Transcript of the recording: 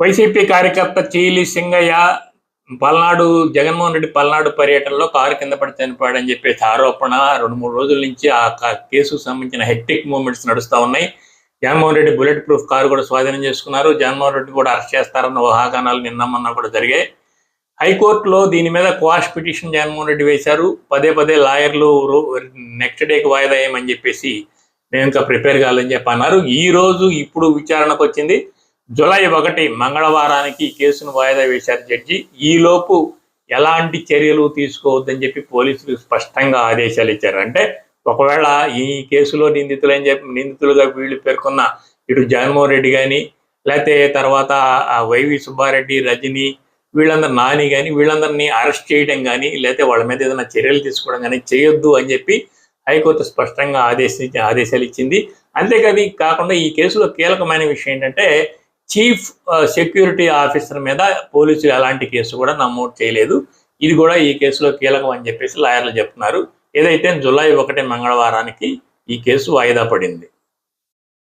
YCP కార్యకర్త చీలి సింగయ్య పల్నాడు జగన్మోహన్ రెడ్డి పల్నాడు పర్యటనలో car కింద పడి చనిపోయాడని చెప్పేసి ఆరోపణ. రెండు మూడు రోజుల నుంచి ఆ కేసుకు సంబంధించిన హెక్టిక్ మూమెంట్స్ నడుస్తూ ఉన్నాయి. Jaganmohan Reddy bullet proof car కూడా స్వాధీనం చేసుకున్నారు. జగన్మోహన్ రెడ్డి కూడా అరెస్ట్ చేస్తారన్న ఊహాగానాలు నిన్నమన్నా కూడా జరిగాయి. హైకోర్టులో దీని మీద క్వాష్ పిటిషన్ జగన్మోహన్ రెడ్డి వేశారు. పదే పదే లాయర్లు నెక్స్ట్ డేకి వాయిదా వేయమని చెప్పేసి మేము ఇంకా ప్రిపేర్ కావాలని చెప్పి అన్నారు ఈ రోజు ఇప్పుడు విచారణకు వచ్చింది. జూలై ఒకటి మంగళవారానికి కేసును వాయిదా వేశారు జడ్జి. ఈలోపు ఎలాంటి చర్యలు తీసుకోవద్దని చెప్పి పోలీసులు స్పష్టంగా ఆదేశాలు ఇచ్చారు. అంటే ఒకవేళ ఈ కేసులో నిందితులని చెప్పి నిందితులుగా వీళ్ళు పేర్కొన్న ఇటు జగన్మోహన్ రెడ్డి కానీ లేకపోతే తర్వాత వైవి సుబ్బారెడ్డి రజని వీళ్ళందరూ నాని కానీ వీళ్ళందరినీ అరెస్ట్ చేయడం కానీ లేకపోతే వాళ్ళ మీద ఏదైనా చర్యలు తీసుకోవడం కానీ చేయొద్దు అని చెప్పి హైకోర్టు స్పష్టంగా ఆదేశించి ఆదేశాలు ఇచ్చింది. అంతేకాదు కాకుండా ఈ కేసులో కీలకమైన విషయం ఏంటంటే చీఫ్ సెక్యూరిటీ ఆఫీసర్ మీద పోలీసులు ఎలాంటి కేసు కూడా నమోదు చేయలేదు. ఇది కూడా ఈ కేసులో కీలకం అని చెప్పేసి లాయర్లు చెప్తున్నారు. ఏదైతే జూలై ఒకటి మంగళవారానికి ఈ కేసు వాయిదా పడింది.